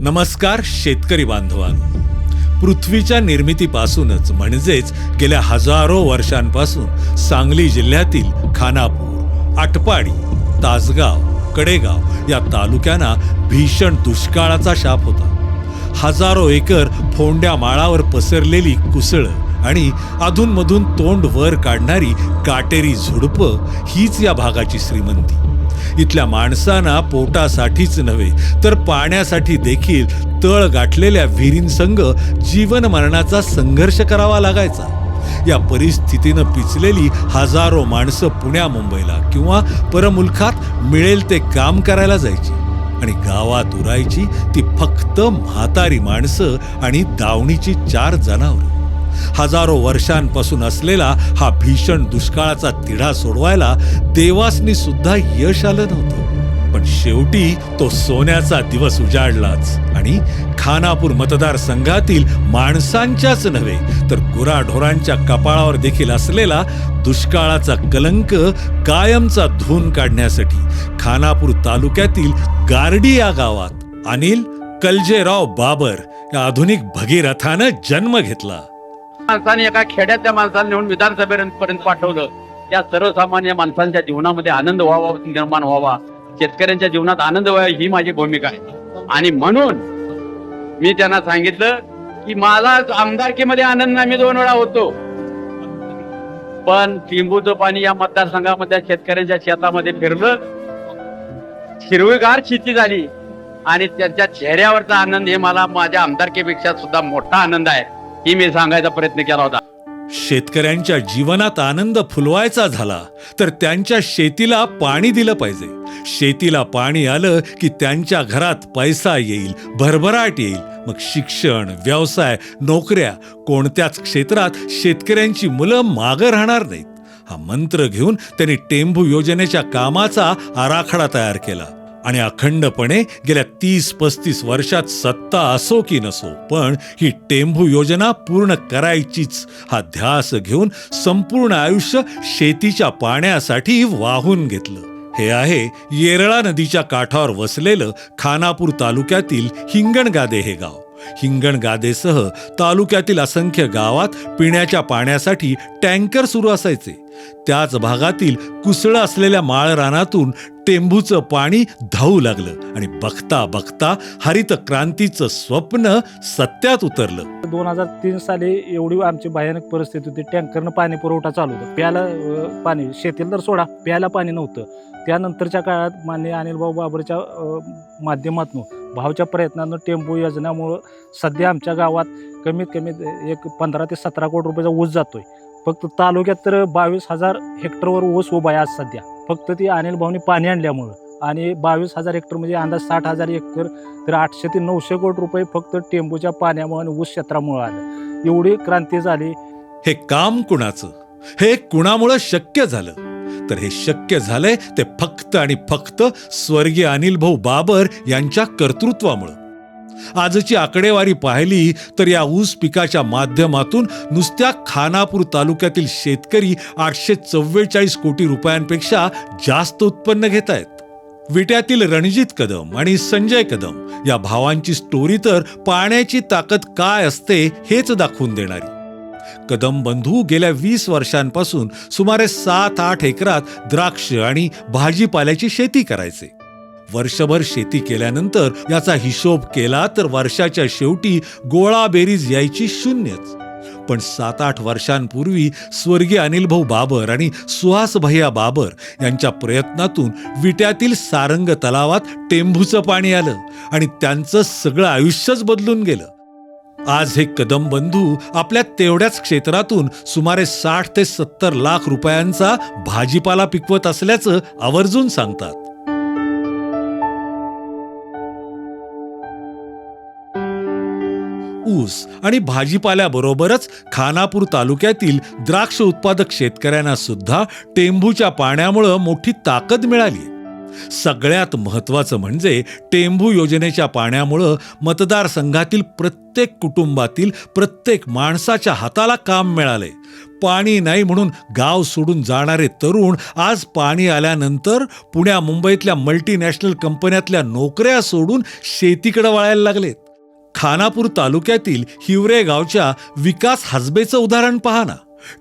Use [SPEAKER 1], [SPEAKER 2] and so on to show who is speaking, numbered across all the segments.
[SPEAKER 1] नमस्कार शेतकरी बांधवांनो. पृथ्वीच्या निर्मितीपासूनच म्हणजेच गेल्या हजारो वर्षांपासून सांगली जिल्ह्यातील खानापूर आटपाडी तासगाव कडेगाव या तालुक्यांना भीषण दुष्काळाचा शाप होता. हजारो एकर फोंड्या माळावर पसरलेली कुसळं आणि अधूनमधून तोंड वर काढणारी काटेरी झुडपं हीच या भागाची श्रीमंती. इथल्या माणसांना पोटासाठीच नव्हे तर पाण्यासाठी देखील तळ गाठलेल्या विहिरींसंग जीवन मरणाचा संघर्ष करावा लागायचा. या परिस्थितीनं पिचलेली हजारो माणसं पुण्या मुंबईला किंवा परमुलखात मिळेल ते काम करायला जायची आणि गावात उरायची ती फक्त म्हातारी माणसं आणि दावणीची चार जनावरं. हजारो वर्षांपासून असलेला हा भीषण दुष्काळाचा तिढा सोडवायला देवासनी सुद्धा यश आलं नव्हतं. पण शेवटी तो सोन्याचा दिवस उजाडलाच. आणि खानापूर मतदारसंघातील माणसांच्याच नव्हे तर गुराढोरांच्या कपाळावर देखील असलेला दुष्काळाचा कलंक कायमचा धून काढण्यासाठी खानापूर तालुक्यातील गारडी या गावात अनिल कलजेराव बाबर या आधुनिक भगीरथानं जन्म घेतला.
[SPEAKER 2] माणसाने एका खेड्यातल्या माणसाला नेऊन विधानसभेपर्यंत पाठवलं. त्या सर्वसामान्य माणसांच्या जीवनामध्ये आनंद व्हावा निर्माण व्हावा. शेतकऱ्यांच्या जीवनात आनंद व्हावा ही माझी भूमिका आहे. आणि म्हणून मी त्यांना सांगितलं की मला आमदारकीमध्ये आनंद आम्ही दोन वेळा होतो. पण टिंबूचं पाणी या मतदारसंघामध्ये शेतकऱ्यांच्या शेतामध्ये फिरलं. हिरवीगार शेती झाली. आणि त्यांच्या चेहऱ्यावरचा आनंद हे मला माझ्या आमदारकीपेक्षा सुद्धा मोठा आनंद आहे. ही मी सांगायचा प्रयत्न केला होता.
[SPEAKER 1] शेतकऱ्यांच्या जीवनात आनंद फुलवायचा झाला तर त्यांच्या शेतीला पाणी दिलं पाहिजे. शेतीला पाणी आलं की त्यांच्या घरात पैसा येईल भरभराट येईल. मग शिक्षण व्यवसाय नोकऱ्या कोणत्याच क्षेत्रात शेतकऱ्यांची मुलं मागं राहणार नाहीत. हा मंत्र घेऊन त्यांनी टेंभू योजनेच्या कामाचा आराखडा तयार केला. आणि अखंडपणे गेल्या तीस पस्तीस वर्षात सत्ता असो की नसो पण ही टेंभू योजना पूर्ण करायचीच. हा ध्यास घेऊन संपूर्ण आयुष्य शेतीच्या पाण्यासाठी वाहून घेतलं. हे आहे येरळा नदीच्या काठावर वसलेलं खानापूर तालुक्यातील हिंगणगादे हे गाव. हिंगणगादेसह तालुक्यातील असंख्य गावात पिण्याच्या पाण्यासाठी टँकर सुरू असायचे. त्याच भागातील कुसळं असलेल्या माळ रानातून टेंभूचं पाणी धावू लागलं आणि बघता बघता हरित क्रांतीचं स्वप्न सत्यात उतरलं.
[SPEAKER 3] दोन हजार तीन साली एवढी आमची भयानक परिस्थिती होती. टँकरनं पाणी पुरवठा चालू होता. प्यायला पाणी शेतीला तर सोडा प्यायला पाणी नव्हतं. त्यानंतरच्या काळात मान्य अनिलभाऊ बाबरच्या माध्यमातून भावच्या प्रयत्नानं टेम्पो योजनेमुळं सध्या आमच्या गावात कमीत कमी एक पंधरा ते सतरा कोटी रुपयाचा ऊस जातोय. फक्त तालुक्यात तर बावीस हजार हेक्टरवर ऊस उभा आहे आज सध्या. फक्त ती अनिल भाऊनी पाणी आणल्यामुळं. आणि बावीस हजार हेक्टर म्हणजे अंदाज साठ हजार हेक्टर तर आठशे ते नऊशे कोटी रुपये फक्त टेंबूच्या पाण्यामुळे आणि ऊस क्षेत्रामुळे आलं. एवढी क्रांती झाली.
[SPEAKER 1] हे काम कुणाचं? हे कुणामुळं शक्य झालं? तर हे शक्य झालंय ते फक्त आणि फक्त स्वर्गीय अनिल भाऊ बाबर यांच्या कर्तृत्वामुळं. आजची आकडेवारी पाहिली तर या ऊस पिकाच्या माध्यमातून नुसत्या खानापूर तालुक्यातील शेतकरी आठशे चव्वेचाळीस कोटी रुपयांपेक्षा जास्त उत्पन्न घेत आहेत विट्यातील रणजित कदम आणि संजय कदम या भावांची स्टोरी तर पाण्याची ताकद काय असते हेच दाखवून देणारी. कदम बंधू गेल्या वीस वर्षांपासून सुमारे सात आठ एकरात द्राक्ष आणि भाजीपाल्याची शेती करायचे. वर्षभर शेती केल्यानंतर याचा हिशोब केला तर वर्षाच्या शेवटी गोळा बेरीज यायची शून्यच. पण सात आठ वर्षांपूर्वी स्वर्गीय अनिलभाऊ बाबर आणि सुहास भैया बाबर यांच्या प्रयत्नातून विट्यातील सारंग तलावात टेंभूचं पाणी आलं आणि त्यांचं सगळं आयुष्यच बदलून गेलं. आज हे कदम बंधू आपल्या तेवढ्याच क्षेत्रातून सुमारे साठ ते सत्तर लाख रुपयांचा भाजीपाला पिकवत असल्याचं आवर्जून सांगतात. ऊस आणि भाजीपाल्याबरोबरच खानापूर तालुक्यातील द्राक्ष उत्पादक शेतकऱ्यांना सुद्धा टेंभूच्या पाण्यामुळं मोठी ताकद मिळाली. सगळ्यात महत्त्वाचं म्हणजे टेंभू योजनेच्या पाण्यामुळं मतदारसंघातील प्रत्येक कुटुंबातील प्रत्येक माणसाच्या हाताला काम मिळाले पाणी नाही म्हणून गाव सोडून जाणारे तरुण आज पाणी आल्यानंतर पुण्या मुंबईतल्या मल्टीनॅशनल कंपन्यातल्या नोकऱ्या सोडून शेतीकडे वळायला लागलेत. खानापूर तालुक्यातील हिवरे गावच्या विकास हजबेचं उदाहरण पहा ना.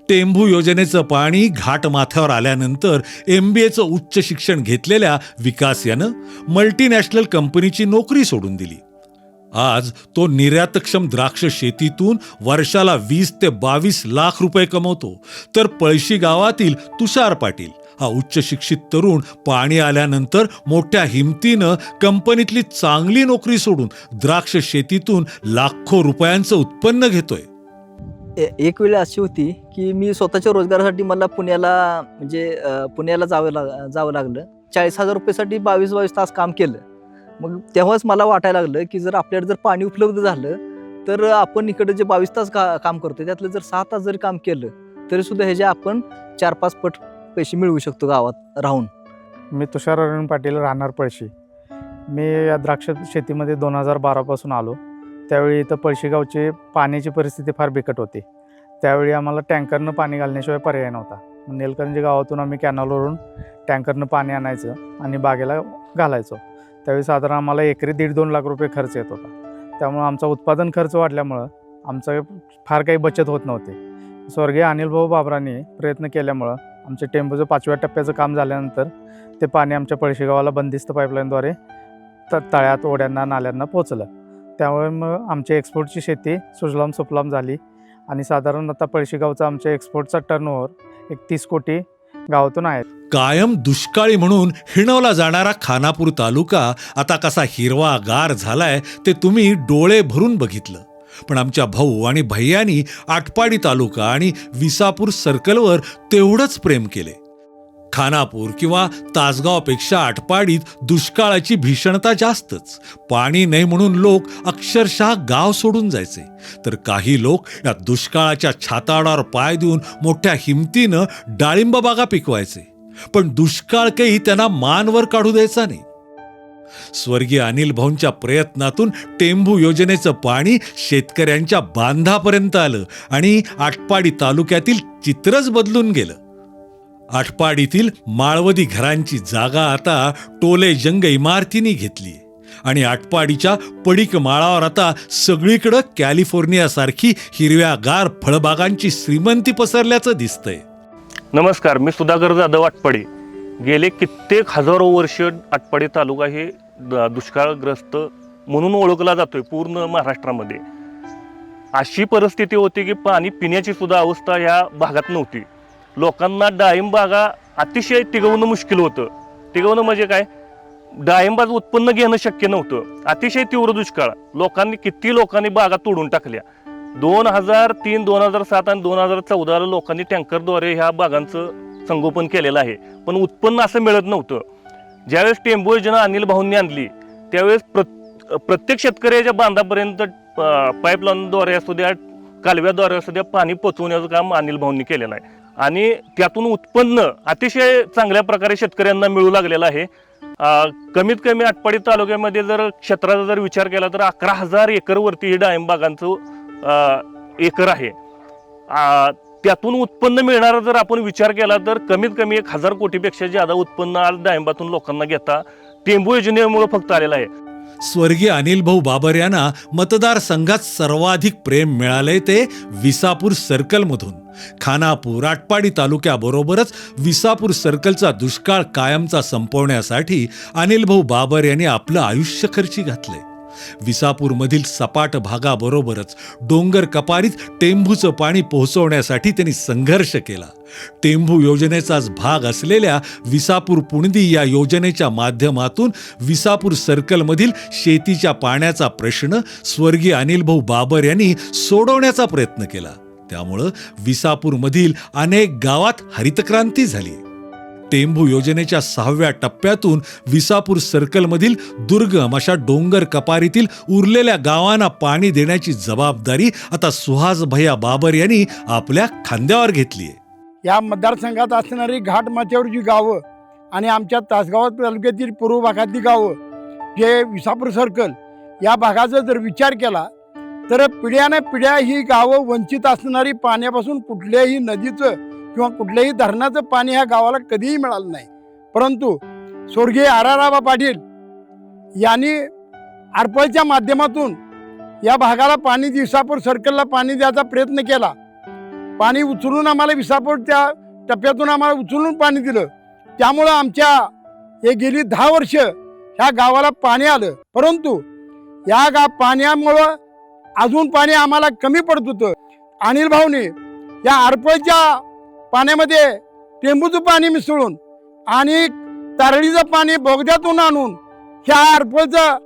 [SPEAKER 1] टेंभू योजनेचं पाणी घाटमाथ्यावर आल्यानंतर एम बी एचं उच्च शिक्षण घेतलेल्या विकास यानं मल्टीनॅशनल कंपनीची नोकरी सोडून दिली. आज तो निर्यातक्षम द्राक्ष शेतीतून वर्षाला वीस ते बावीस लाख रुपये कमवतो. तर पळशी गावातील तुषार पाटील हा उच्च शिक्षित तरुण पाणी आल्यानंतर मोठ्या हिमतीनं कंपनीतली चांगली नोकरी सोडून द्राक्ष शेतीतून लाखो रुपयांचं उत्पन्न घेतोय.
[SPEAKER 4] एक वेळ अशी होती की मी स्वतःच्या रोजगारासाठी मला पुण्याला म्हणजे पुण्याला जावं लाग जावं लागलं. चाळीस हजार रुपयेसाठी बावीस बावीस तास काम केलं. मग तेव्हाच मला वाटायला लागलं की जर आपल्याला जर पाणी उपलब्ध झालं तर आपण इकडे जे बावीस तास का काम करतो त्यातलं जर सहा तास जरी काम केलं तरीसुद्धा ह्याचे आपण चार पाच पट पैसे मिळवू शकतो गावात राहून.
[SPEAKER 5] मी तुषार अरुण पाटील राहणार पळशी. मी या द्राक्ष शेतीमध्ये दोन हजार बारापासून आलो. त्यावेळी इथं पळशीगावची पाण्याची परिस्थिती फार बिकट होती. त्यावेळी आम्हाला टँकरनं पाणी घालण्याशिवाय पर्याय नव्हता. मग गावातून आम्ही कॅनलवरून टँकरनं पाणी आणायचं आणि बागेला घालायचो. त्यावेळी साधारण आम्हाला एकरी दीड दोन लाख रुपये खर्च येत होता. त्यामुळं आमचा उत्पादन खर्च वाढल्यामुळं आमचं फार काही बचत होत नव्हती. स्वर्गीय अनिल भाऊ बाबरांनी प्रयत्न केल्यामुळं आमच्या टेम्पोचं पाचव्या टप्प्याचं काम झाल्यानंतर ते पाणी आमच्या पळशी गावाला बंदिस्त पाईपलाईनद्वारे त तळ्यात ओढ्यांना नाल्यांना पोचलं त्यामुळे मग आमची एक्सपोर्टची शेती सुजलाम सुफलाम झाली. आणि साधारण आता पळशीगावचा आमच्या एक्सपोर्टचा टर्नओव्हर एक तीस कोटी गावातून आहे.
[SPEAKER 1] कायम दुष्काळी म्हणून हिणवला जाणारा खानापूर तालुका आता कसा हिरवा गार झालाय ते तुम्ही डोळे भरून बघितलं. पण आमच्या भाऊ आणि भैयानी आटपाडी तालुका आणि विसापूर सर्कलवर तेवढंच प्रेम केले. खानापूर किंवा तासगावपेक्षा आटपाडीत दुष्काळाची भीषणता जास्तच. पाणी नाही म्हणून लोक अक्षरशः गाव सोडून जायचे. तर काही लोक या दुष्काळाच्या छाताडावर पाय देऊन मोठ्या हिमतीनं डाळिंब बागा पिकवायचे. पण दुष्काळ काही त्यांना मानवर काढू द्यायचा नाही. स्वर्गीय अनिल भाऊंच्या प्रयत्नातून टेंभू योजनेचं पाणी शेतकऱ्यांच्या बांधापर्यंत आलं आणि आटपाडी तालुक्यातील चित्रच बदलून गेलं. आटपाडीतील माळवदी घरांची जागा आता टोले जंग इमारतींनी घेतली. आणि आटपाडीच्या पडीक माळावर आता सगळीकडं कॅलिफोर्नियासारखी हिरव्यागार फळबागांची श्रीमंती पसरल्याचं दिसतंय.
[SPEAKER 6] नमस्कार मी सुधाकर जाधव आटपाडी. गेले कित्येक हजारो वर्ष आटपाडी तालुका हे द- दुष्काळग्रस्त म्हणून ओळखला जातोय पूर्ण महाराष्ट्रामध्ये. अशी परिस्थिती होती की पाणी पिण्याची सुद्धा अवस्था ह्या भागात नव्हती. लोकांना डाळिंब बागा अतिशय टिकवणं मुश्किल होतं. टिकवणं म्हणजे काय? डाळिंबाचं उत्पन्न घेणं शक्य नव्हतं. अतिशय तीव्र दुष्काळ. लोकांनी किती लोकांनी बागा तोडून टाकल्या? दोन हजार तीन दोन हजार सात आणि दोन हजार चौदाला लोकांनी टँकरद्वारे ह्या बागांचं संगोपन केलेलं आहे. पण उत्पन्न असं मिळत नव्हतं. ज्यावेळेस टेंबू योजना अनिल भाऊंनी आणली त्यावेळेस प्रत प्रत्येक शेतकऱ्याच्या बांधापर्यंत पाईपलाईनद्वारे असू द्या कालव्याद्वारे असू द्या पाणी पोचवण्याचं काम अनिल भाऊंनी केलेलं आहे. आणि त्यातून उत्पन्न अतिशय चांगल्या प्रकारे शेतकऱ्यांना मिळू लागलेलं आहे. कमीत कमी आटपाडी तालुक्यामध्ये जर क्षेत्राचा जर विचार केला तर अकरा हजार एकरवरती ही डाळिंबागांचं एकर आहे. त्यातून उत्पन्न मिळणारा जर आपण विचार केला तर कमीत कमी एक हजार कोटीपेक्षा जादा उत्पन्न आज डाळिंबातून लोकांना घेता टेंबू योजनेमुळे फक्त आलेलं आहे.
[SPEAKER 1] स्वर्गीय अनिल भाऊ बाबर यांना मतदारसंघात सर्वाधिक प्रेम मिळाले ते विसापूर सर्कलमधून. खानापूर आटपाडी तालुक्याबरोबरच विसापूर सर्कलचा दुष्काळ कायमचा संपवण्यासाठी अनिल भाऊ बाबर यांनी आपलं आयुष्य खर्ची घातले विसापूरमधील सपाट भागाबरोबरच डोंगर कपारीत टेंभूचं पाणी पोहोचवण्यासाठी त्यांनी संघर्ष केला. टेंभू योजनेचाच भाग असलेल्या विसापूर पुणदी या योजनेच्या माध्यमातून विसापूर सर्कलमधील शेतीच्या पाण्याचा प्रश्न स्वर्गीय अनिल भाऊ बाबर यांनी सोडवण्याचा प्रयत्न केला. त्यामुळं विसापूरमधील अनेक गावात हरितक्रांती झाली. टेंभू योजनेच्या सहाव्या टप्प्यातून विसापूर सर्कलमधील दुर्गम अशा डोंगर कपारीतील उरलेल्या गावांना पाणी देण्याची जबाबदारी आता सुहास भैया बाबर यांनी आपल्या खांद्यावर घेतली आहे.
[SPEAKER 7] या मतदारसंघात असणारी घाट माथ्यावरची गावं आणि आमच्या तासगाव तालुक्यातील पूर्व भागातली गावं जे विसापूर सर्कल या भागाचा जर विचार केला तर पिढ्याने पिढ्या ही गावं वंचित असणारी पाण्यापासून कुठल्याही नदीचं किंवा कुठल्याही धरणाचं पाणी ह्या गावाला कधीही मिळालं नाही. परंतु स्वर्गीय आर आर आबा पाटील यांनी आरपळच्या माध्यमातून या भागाला पाणी विसापूर सर्कलला पाणी द्यायचा प्रयत्न केला. पाणी उचलून आम्हाला विसापूर त्या टप्प्यातून आम्हाला उचलून पाणी दिलं. त्यामुळं आमच्या हे गेली दहा वर्ष ह्या गावाला पाणी आलं. परंतु या गा पाण्यामुळं अजून पाणी आम्हाला कमी पडत होतं. अनिल भाऊने या आरपळच्या पाण्यामध्ये टेंबूचं पाणी मिसळून आणि तारळीचं पाणी बोगद्यातून आणून ह्या आरपळचं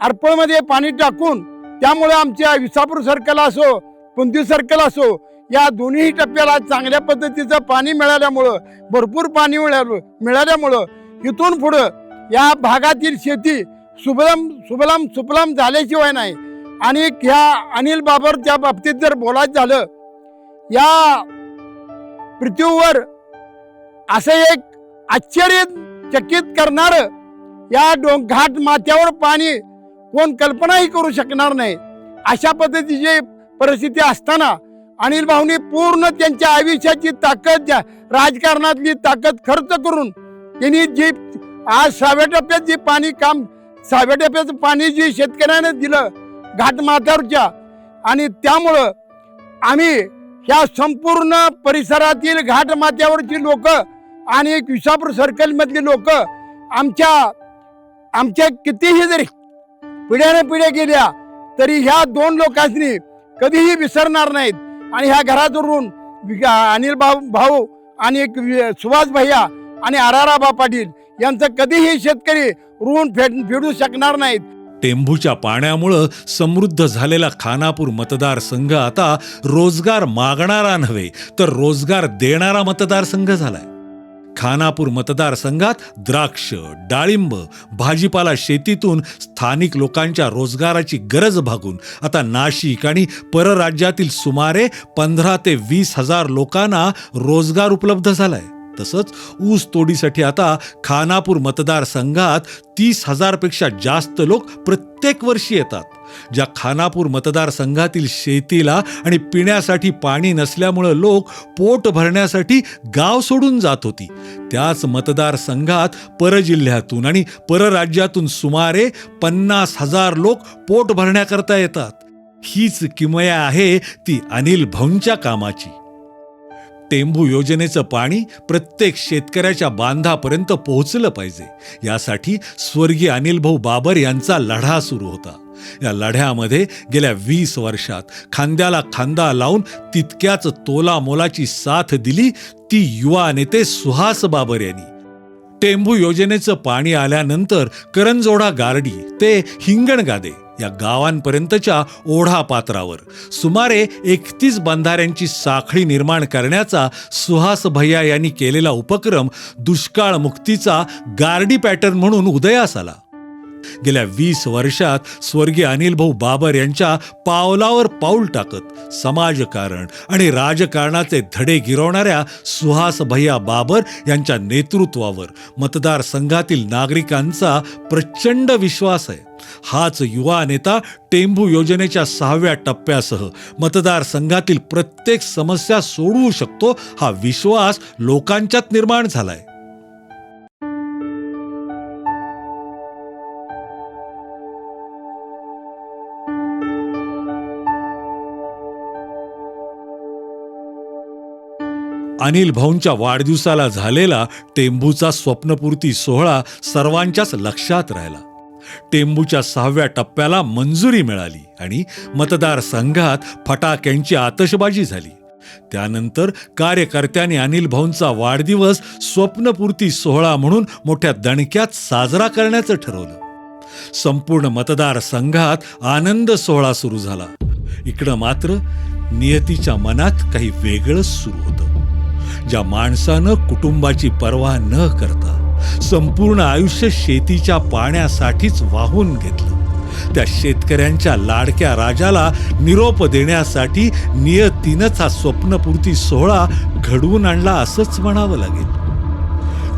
[SPEAKER 7] आरपळमध्ये पाणी टाकून त्यामुळे आमच्या विसापूर सर्कल असो कुंती सर्कल असो या दोन्ही टप्प्याला चांगल्या पद्धतीचं पाणी मिळाल्यामुळं भरपूर पाणी मिळालं मिळाल्यामुळं इथून पुढं या भागातील शेती सुबलम सुबलाम सुफलम झाल्याशिवाय नाही. आणि ह्या अनिल बाबरच्या बाबतीत जर बोलायचं झालं या पृथ्वीवर असं एक आश्चर्यचकित करणारं या डोंग घाट माथ्यावर पाणी कोण कल्पनाही करू शकणार नाही. अशा पद्धतीची परिस्थिती असताना अनिल भाऊनी पूर्ण त्यांच्या आयुष्याची ताकद ज्या- राजकारणातली ताकद खर्च करून त्यांनी जी आज सहाव्या टप्प्यात जे पाणी काम सहाव्या टप्प्याचं पाणी जे शेतकऱ्याने दिलं घाटमाथ्यावरच्या आणि त्यामुळं आम्ही ह्या संपूर्ण परिसरातील घाटमाथ्यावरची लोक आणि एक विसापूर सर्कलमधली लोक आमच्या आमच्या कितीही जरी पिढ्याने पिढ्या गेल्या तरी ह्या दोन लोकांनी कधीही विसरणार नाहीत. आणि ह्या घरातून वि- अनिल भाऊ भाऊ आणि एक सुभाष भैया आणि आराराबा पाटील यांचं कधीही शेतकरी ऋण फेड फेडू शकणार नाहीत.
[SPEAKER 1] टेंभूच्या पाण्यामुळं समृद्ध झालेला खानापूर मतदारसंघ आता रोजगार मागणारा नव्हे तर रोजगार देणारा मतदारसंघ झालाय. खानापूर मतदारसंघात द्राक्ष डाळिंब भाजीपाला शेतीतून स्थानिक लोकांच्या रोजगाराची गरज भागून आता नाशिक आणि परराज्यातील सुमारे पंधरा ते वीस हजार लोकांना रोजगार उपलब्ध झालाय. तसंच ऊस तोडीसाठी आता खानापूर मतदारसंघात तीस हजारपेक्षा जास्त लोक प्रत्येक वर्षी येतात. ज्या खानापूर मतदारसंघातील शेतीला आणि पिण्यासाठी पाणी नसल्यामुळं लोक पोट भरण्यासाठी गाव सोडून जात होती. त्याच मतदारसंघात परजिल्ह्यातून आणि परराज्यातून सुमारे पन्नास हजार लोक पोट भरण्याकरता येतात. हीच किमया आहे ती अनिल भाऊंच्या कामाची. टेंभू योजनेचं पाणी प्रत्येक शेतकऱ्याच्या बांधापर्यंत पोहोचलं पाहिजे. यासाठी स्वर्गीय अनिल भाऊ बाबर यांचा लढा सुरू होता. या लढ्यामध्ये गेल्या वीस वर्षात खांद्याला खांदा लावून तितक्याच तोला मोलाची साथ दिली ती युवा नेते सुहास बाबर यांनी. टेंभू योजनेचं पाणी आल्यानंतर करंजोडा गारडी ते हिंगणगादे या गावांपर्यंतच्या ओढा पात्रावर. सुमारे एकतीस बंधाऱ्यांची साखळी निर्माण करण्याचा सुहास भैया यांनी केलेला उपक्रम दुष्काळ मुक्तीचा गार्डी पॅटर्न म्हणून उदयास आला. गेल्या वीस वर्षात स्वर्गीय अनिल भाऊ बाबर यांच्या पावलावर पाऊल टाकत समाजकारण आणि राजकारणाचे धडे गिरवणाऱ्या सुहास भैया बाबर यांच्या नेतृत्वावर मतदारसंघातील नागरिकांचा प्रचंड विश्वास आहे. हाच युवा नेता टेंभू योजनेच्या सहाव्या टप्प्यासह मतदारसंघातील प्रत्येक समस्या सोडवू शकतो हा विश्वास लोकांच्यात निर्माण झालाय. अनिल भाऊंच्या वाढदिवसाला झालेला टेंबूचा स्वप्नपूर्ती सोहळा सर्वांच्याच लक्षात राहिला. टेंबूच्या सहाव्या टप्प्याला मंजुरी मिळाली आणि मतदारसंघात फटाक्यांची आतषबाजी झाली. त्यानंतर कार्यकर्त्यांनी अनिल भाऊंचा वाढदिवस स्वप्नपूर्ती सोहळा म्हणून मोठ्या दणक्यात साजरा करण्याचं ठरवलं. संपूर्ण मतदारसंघात आनंद सोहळा सुरू झाला. इकडं मात्र नियतीच्या मनात काही वेगळंच सुरू होतं. ज्या माणसानं कुटुंबाची पर्वा न करता संपूर्ण आयुष्य शेतीच्या पाण्यासाठीच वाहून घेतलं त्या शेतकऱ्यांच्या लाडक्या राजाला निरोप देण्यासाठी नियतीनंच हा स्वप्नपूर्ती सोहळा घडवून आणला असंच म्हणावं लागेल.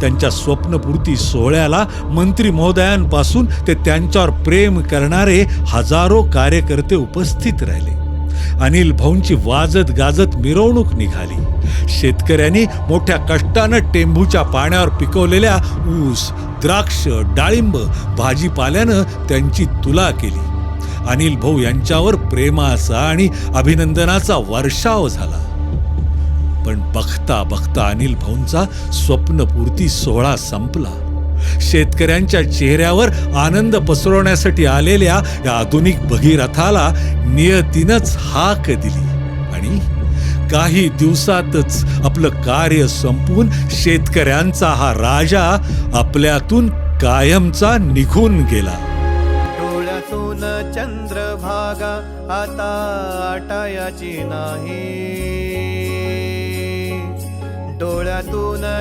[SPEAKER 1] त्यांच्या स्वप्नपूर्ती सोहळ्याला मंत्री महोदयांपासून ते त्यांच्यावर प्रेम करणारे हजारो कार्यकर्ते उपस्थित राहिले. अनिल भाऊंची वाजत गाजत मिरवणूक निघाली. शेतकऱ्यांनी मोठ्या कष्टानं टेंभूच्या पाण्यावर पिकवलेल्या ऊस द्राक्ष डाळिंब भाजीपाल्यानं त्यांची तुला केली. अनिल भाऊ यांच्यावर प्रेमाचा आणि अभिनंदनाचा वर्षाव झाला. पण बघता बघता अनिल भाऊंचा स्वप्नपूर्ती सोहळा संपला. शेतकऱ्यांच्या चेहऱ्यावर आनंद पसरवण्यासाठी आलेल्या या आधुनिक भगीरथाला नियतीनच हाक दिली. आणि काही दिवसातच आपलं कार्य संपवून शेतकऱ्यांचा हा राजा आपल्यातून कायमचा निघून गेला.
[SPEAKER 8] डोळ्यातून चंद्रभागा आता आटायाची नाही.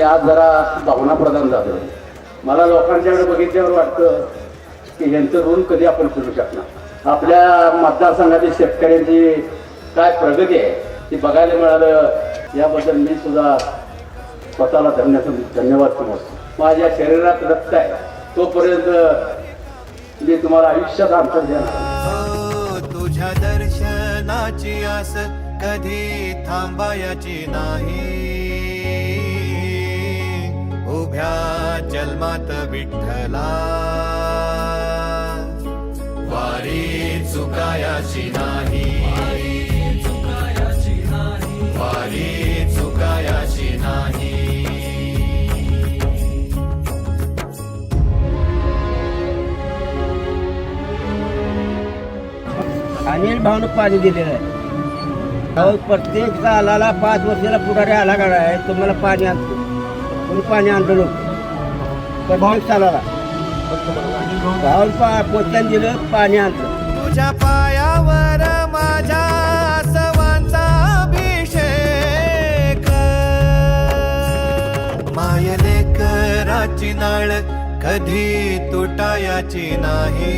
[SPEAKER 2] की आज जरा भावनाप्रधान झालं. मला लोकांच्याकडे बघितल्यावर वाटतं की यांचं ऋण कधी आपण फिरू शकणार? आपल्या मतदारसंघातील शेतकऱ्यांची काय प्रगती आहे ती बघायला मिळालं. याबद्दल मी सुद्धा स्वतःला धन्य धन्यवाद समजतो माझ्या शरीरात रक्त आहे. तोपर्यंत मी तुम्हाला आयुष्यात अंतर देणार
[SPEAKER 8] तुझ्या दर्शनाची आस कधी थांबायची नाही. उभ्या जन्मात विठ्ठला. वारी चुकायाची नाही. वारी चुकायाची नाही.
[SPEAKER 9] अनिल भाऊन पाणी दिलेलं आहे. अहो, प्रत्येक सालाला पाच वर्षाला पुढारी आला का आहे. तुम्हाला पाणी आणतो. कोणी पाणी आणलं नव्हतं प्रत्येक सालाला भाऊन पा दिलं पाणी आणलं.
[SPEAKER 8] तुझ्या पायावर माझ्या सवांचा अभिषेक. मायले कराची नाळ कधी तुटायाची नाही.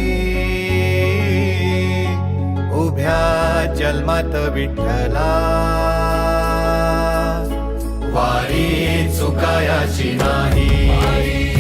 [SPEAKER 8] उभ्या जन्मात विठ्ठला. चुकायाची नाही.